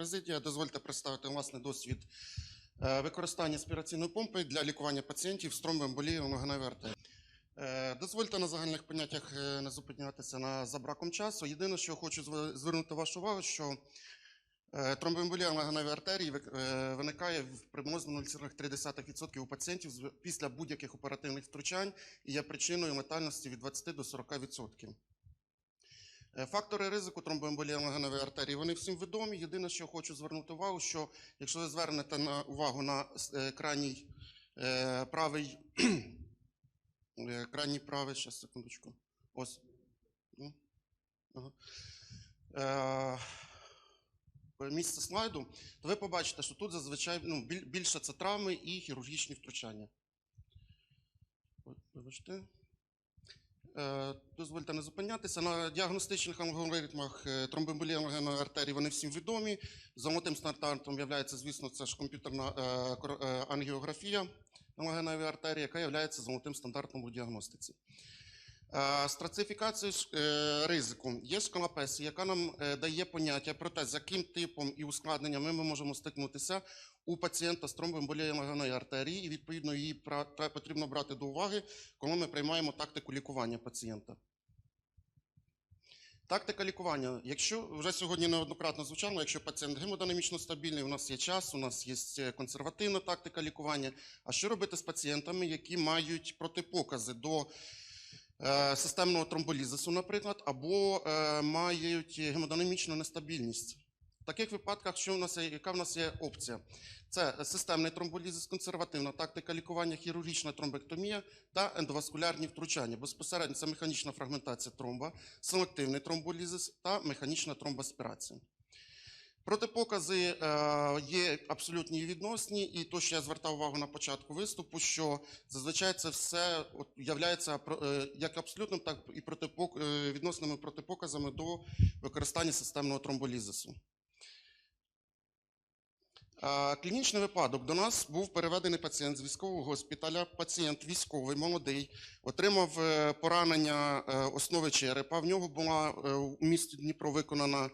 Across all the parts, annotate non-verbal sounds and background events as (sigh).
президія. Дозвольте представити власний досвід е, використання аспіраційної помпи для лікування пацієнтів з тромбоемболією ногеневої артерії. Е, Дозвольте на загальних поняттях е, не зупинятися на браком часу. Єдине, що хочу звернути вашу увагу, що тромбоемболія ногеневої артерії виникає в приблизно 0,3% у пацієнтів після будь-яких оперативних втручань і є причиною летальності від 20 до 40%. Е, Фактори ризику тромбоемболіолагенової артерії вони всім відомі. Єдине, що хочу звернути увагу, що якщо ви звернете на увагу на е, крайній е, правий, (clears throat) крайній правий, ще секундочку. Ось. Ну, ага. Місце слайду, то ви побачите, що тут зазвичай ну, більше це травми і хірургічні втручання. Ой, Вибачте. Е, Дозвольте не зупинятися. На діагностичних алгоритмах е, тромбоемболії артерії вони всім відомі. Золотим стандартом є, звісно, це ж комп'ютерна е, ангіографія легеневої артерії, яка є золотим стандартом у діагностиці. Е, Страцифікація ж, е, ризику. Є шкала ПЕСІ, яка нам е, дає поняття про те, з яким типом і ускладненнями ми можемо стикнутися у пацієнта з тромбоемболією легеневої артерії, і відповідно її потрібно брати до уваги, коли ми приймаємо тактику лікування пацієнта. Тактика лікування. Якщо вже сьогодні неоднократно звучало, якщо пацієнт гемодинамічно стабільний, у нас є час, у нас є консервативна тактика лікування. А що робити з пацієнтами, які мають протипокази до системного тромболізису, наприклад, або е, мають гемодинамічну нестабільність? В таких випадках, що в нас є, яка в нас є опція? Це системний тромболізис, консервативна тактика лікування, хірургічна тромбектомія та ендоваскулярні втручання. Безпосередньо це механічна фрагментація тромба, селективний тромболізис та механічна тромбоаспірація. Протипокази е, є абсолютні відносні, і то, що я звертав увагу на початку виступу, що зазвичай це все являється е, як абсолютним, так і протипок, е, відносними протипоказами до використання системного тромболізису. Клінічний випадок. До нас був переведений пацієнт з військового госпіталя. Пацієнт військовий, молодий, отримав поранення основи черепа. В нього була у місті Дніпро виконана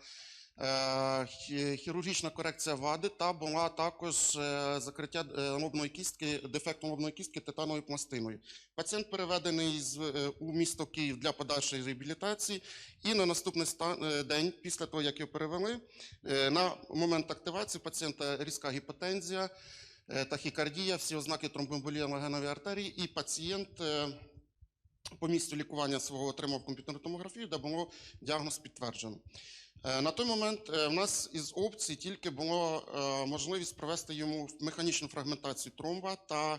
хірургічна корекція вади та була також е, закриття е, лобної кістки, дефектом лобної кістки титановою пластиною. Пацієнт переведений е, у місто Київ для подальшої реабілітації, і на наступний е, день, після того, як його перевели, е, на момент активації пацієнта різка гіпотензія, е, тахікардія, всі ознаки тромбоемболії легенової артерії, і пацієнт е, по місцю лікування свого отримав комп'ютерну томографію, де було діагноз підтверджено. Е, На той момент е, в нас із опцій тільки було е, можливість провести йому механічну фрагментацію тромба та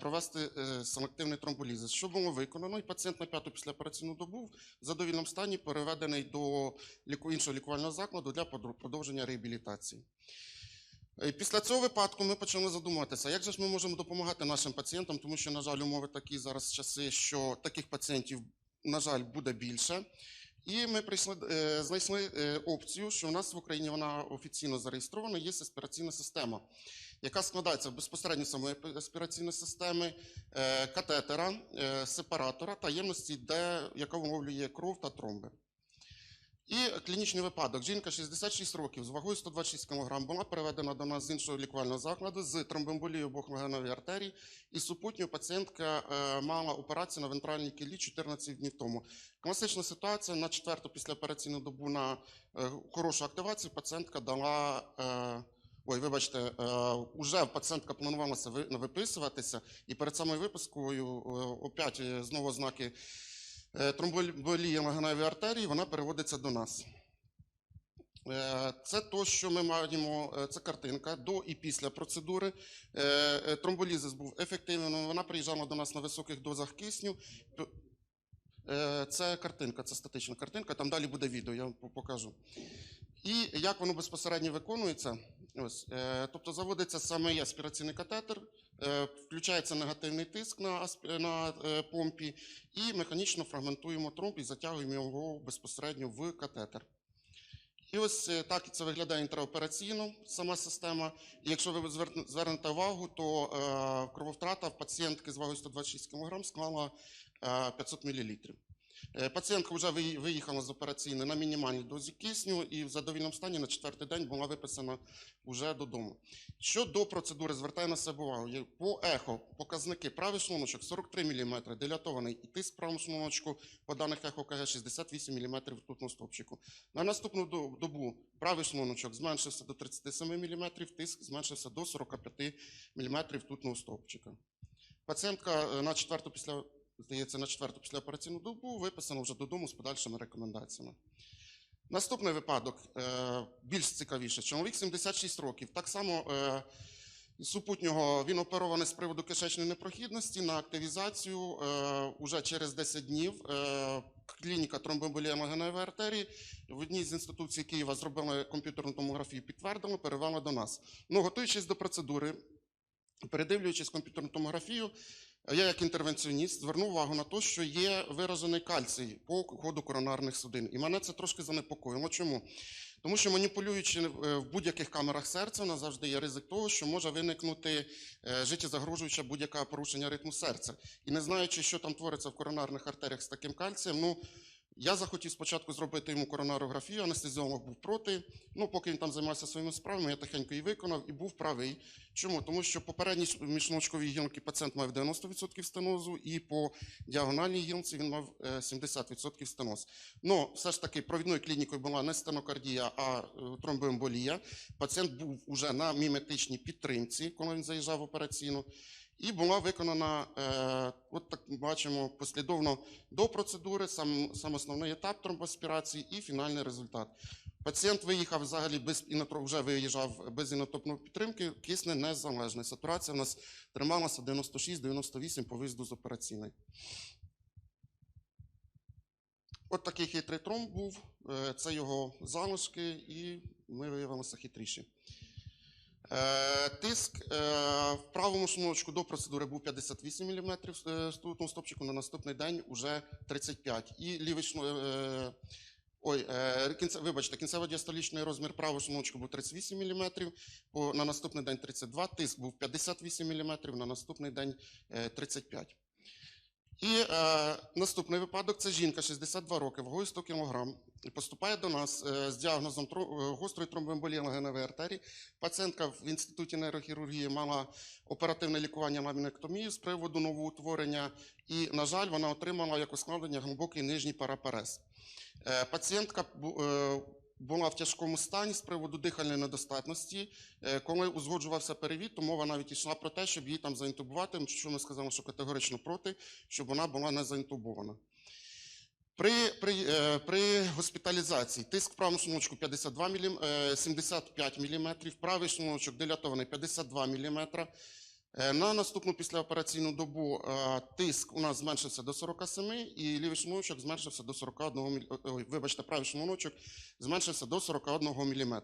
провести селективний тромболізис. Що було виконано, і пацієнт на п'яту післяопераційну добу в задовільному стані переведений до іншого лікувального закладу для продовження реабілітації. Після цього випадку ми почали задумуватися, як же ж ми можемо допомагати нашим пацієнтам, тому що, на жаль, умови такі зараз часи, що таких пацієнтів, на жаль, буде більше. І ми прийшли, е, знайшли е, опцію, що у нас в Україні вона офіційно зареєстрована, є аспіраційна система, яка складається безпосередньо самої аспіраційної системи, е, катетера, сепаратора та ємності, де, яка вимовлює кров та тромби. І клінічний випадок. Жінка 66 років з вагою 126 кг була переведена до нас з іншого лікувального закладу з тромбоемболією обох легенової артерії. І супутньо пацієнтка е, мала операцію на вентральній кілі 14 днів тому. Класична ситуація на четверту післяопераційну добу на е, хорошу активацію пацієнтка дала. Е, Ой, вибачте, уже пацієнтка планувалася виписуватися, і перед самою випискою опять знову ознаки е, тромболії легеневої артерії, вона переводиться до нас. Е, Це то, що ми маємо, е, це картинка до і після процедури. Тромболізис був ефективним, вона приїжджала до нас на високих дозах кисню. Це картинка, це статична картинка, там далі буде відео, я вам покажу. І як воно безпосередньо виконується, ось, тобто заводиться саме аспіраційний катетер, включається негативний тиск на, на е, помпі, і механічно фрагментуємо тромб і затягуємо його безпосередньо в катетер. І ось е, так це виглядає інтраопераційно сама система. І якщо ви звернете увагу, то е, крововтрата в пацієнтки з вагою 126 кг склала е, 500 мл. Е, Пацієнтка вже виїхала з операційної на мінімальній дозі кисню і в задовільному стані на четвертий день була виписана вже додому. Щодо процедури, звертаю на себе увагу. По ехо показники правий шлуночок 43 мм, дилатований і тиск правому шлуночку по даних ехо КГ 68 мм ртутного стовпчику. На наступну добу правий шлуночок зменшився до 37 мм, тиск зменшився до 45 мм ртутного стовпчика. Пацієнтка е, на четверту після здається, на четверту післяопераційну добу виписано вже додому з подальшими рекомендаціями. Наступний випадок е, більш цікавіше. Чоловік 76 років. Так само е, супутнього він оперований з приводу кишечної непрохідності на активізацію е, уже через 10 днів. Клініка тромбоемболія легеневої артерії в одній з інституцій Києва зробили комп'ютерну томографію, підтвердили, перевели до нас. Ну, готуючись до процедури, передивлюючись комп'ютерну томографію, я як інтервенціоніст звернув увагу на те, що є виражений кальцій по ходу коронарних судин. І мене це трошки занепокоїло. Чому? Тому що маніпулюючи е, в будь-яких камерах серця, у нас завжди є ризик того, що може виникнути життєзагрожуюча будь-яке порушення ритму серця. І не знаючи, що там твориться в коронарних артеріях з таким кальцієм, ну я захотів спочатку зробити йому коронарографію, анестезіолог був проти. Ну, поки він там займався своїми справами, я тихенько її виконав і був правий. Чому? Тому що попередній міжночковій гілки пацієнт мав 90% стенозу, і по діагональній гілці він мав е, 70% стеноз. Ну, все ж таки, провідною клінікою була не стенокардія, а е, тромбоемболія. Пацієнт був уже на міметичній підтримці, коли він заїжджав в операційну. І була виконана, е, от так бачимо, послідовно до процедури, сам, сам основний етап тромбоспірації і фінальний результат. Пацієнт виїхав взагалі без інотро, вже виїжджав без інотопної підтримки, кисне незалежний. Сатурація у нас трималася 96-98 по виїзду з операційної. От такий хитрий тромб був, е, це його залишки, і ми виявилися хитріші. Е, Тиск е, в правому шнурочку до процедури був 58 мм стутного стопчику, на наступний день уже 35. І лівий шну- е, Ой, кінце, вибачте, кінцево-діастолічний розмір правого шнурочку був 38 мм, на наступний день 32, тиск був 58 мм, на наступний день е, 35. І е, наступний випадок це жінка 62 роки, вагою 100 кг. Поступає до нас е, з діагнозом тро- е, гострої тромбоемболії легеневої артерії. Пацієнтка в інституті нейрохірургії мала оперативне лікування ламінектомії з приводу новоутворення, і, на жаль, вона отримала як ускладнення глибокий нижній парапарез. Е, Пацієнтка е, була в тяжкому стані з приводу дихальної недостатності. Е, Коли узгоджувався перевід, то мова навіть йшла про те, щоб її там заінтубувати, що ми сказали, що категорично проти, щоб вона була не заінтубована. При, при, е, при госпіталізації тиск в правому шлуночку 52 мілім, е, 75 мм, правий шлуночок дилатований 52 мм. Е, На наступну післяопераційну добу е, тиск у нас зменшився до 47 і лівий шлуночок зменшився до 41 мілі... Ой, вибачте, правий шлуночок зменшився до 41 мм.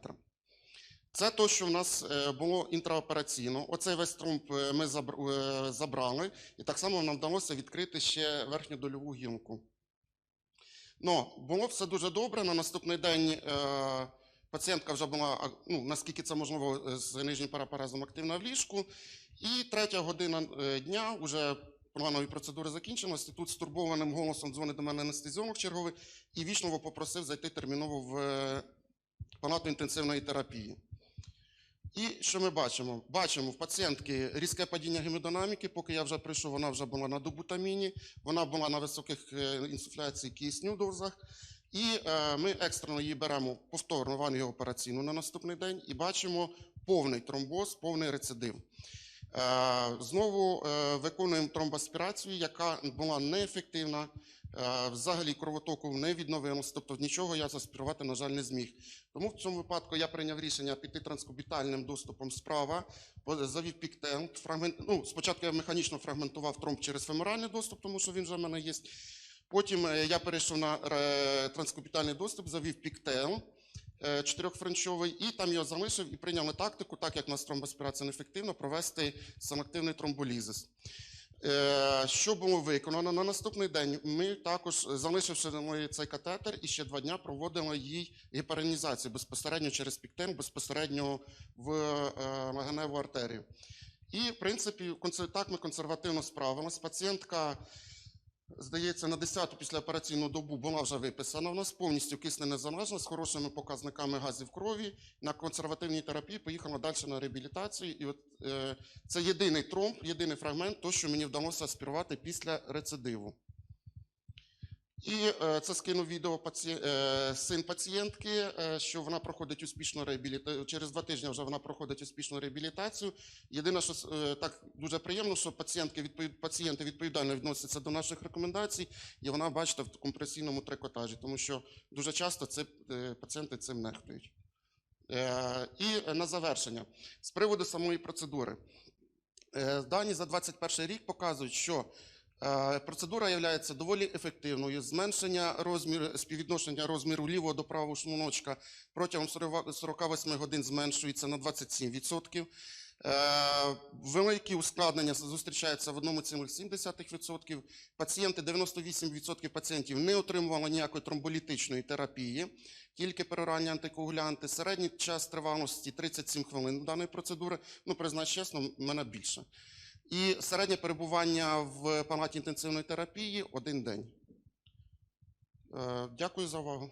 Це те, що в нас е, було інтраопераційно. Оцей весь тромб е, ми е, забрали, і так само нам вдалося відкрити ще верхню дольову гілку. Ну, було все дуже добре. На наступний день е, пацієнтка вже була, ну, наскільки це можливо, е, з нижнім парапаразом активна в ліжку. І третя година е, дня, вже планові процедури закінчилися. Тут стурбованим голосом дзвонить до мене анестезіолог черговий і вічново попросив зайти терміново в е, палату інтенсивної терапії. І що ми бачимо? Бачимо в пацієнтки різке падіння гемодинаміки. Поки я вже прийшов, вона вже була на добутаміні, вона була на високих е, інсуфляції кисню дозах. І е, ми екстрено її беремо повторно в ангіоопераційну на наступний день і бачимо повний тромбоз, повний рецидив. Е, знову е, виконуємо тромбоаспірацію, яка була неефективна. Е, Взагалі кровотоку не відновилось, тобто нічого я заспірувати, на жаль, не зміг. Тому в цьому випадку я прийняв рішення піти транскубітальним доступом справа, завів піктел. Фрагмент... Ну, спочатку я механічно фрагментував тромб через феморальний доступ, тому що він вже в мене є. Потім я перейшов на транскубітальний доступ, завів піктел е, чотирьохфренчовий, і там його залишив і прийняли тактику, так як у нас тромбоспірація неефективна, провести селективний тромболізис. Е, Що було виконано на наступний день? Ми також, е, залишивши цей катетер, і ще два дня проводили їй гіперенізацію безпосередньо через піктен, безпосередньо в е, легеневу артерію. І, в принципі, так ми консервативно справились. Пацієнтка здається, на 10-ту післяопераційну добу була вже виписана. У нас повністю кисне незалежна з хорошими показниками газів крові. На консервативній терапії поїхала далі на реабілітацію. І от е, це єдиний тромб, єдиний фрагмент, то, що мені вдалося аспірувати після рецидиву. І е, це скинув відео паці... е, син пацієнтки, е, що вона проходить успішну реабілітацію. Через два тижні вже вона проходить успішну реабілітацію. Єдине, що так дуже приємно, що пацієнтки відповід... пацієнти відповідально відносяться до наших рекомендацій, і вона, бачите, в компресійному трикотажі, тому що дуже часто е, пацієнти цим нехтують. І на завершення, з приводу самої процедури. Дані за 2021 рік показують, що процедура є доволі ефективною. Зменшення розміру, співвідношення розміру лівого до правого шлуночка протягом 48 годин зменшується на 27%. Е, Великі ускладнення зустрічаються в 1,7%. Пацієнти, 98% пацієнтів не отримували ніякої тромболітичної терапії, тільки пероральні антикоагулянти. Середній час тривалості 37 хвилин даної процедури. Ну, признаюсь чесно, в мене більше. І середнє перебування в палаті інтенсивної терапії один день. Е, Дякую за увагу.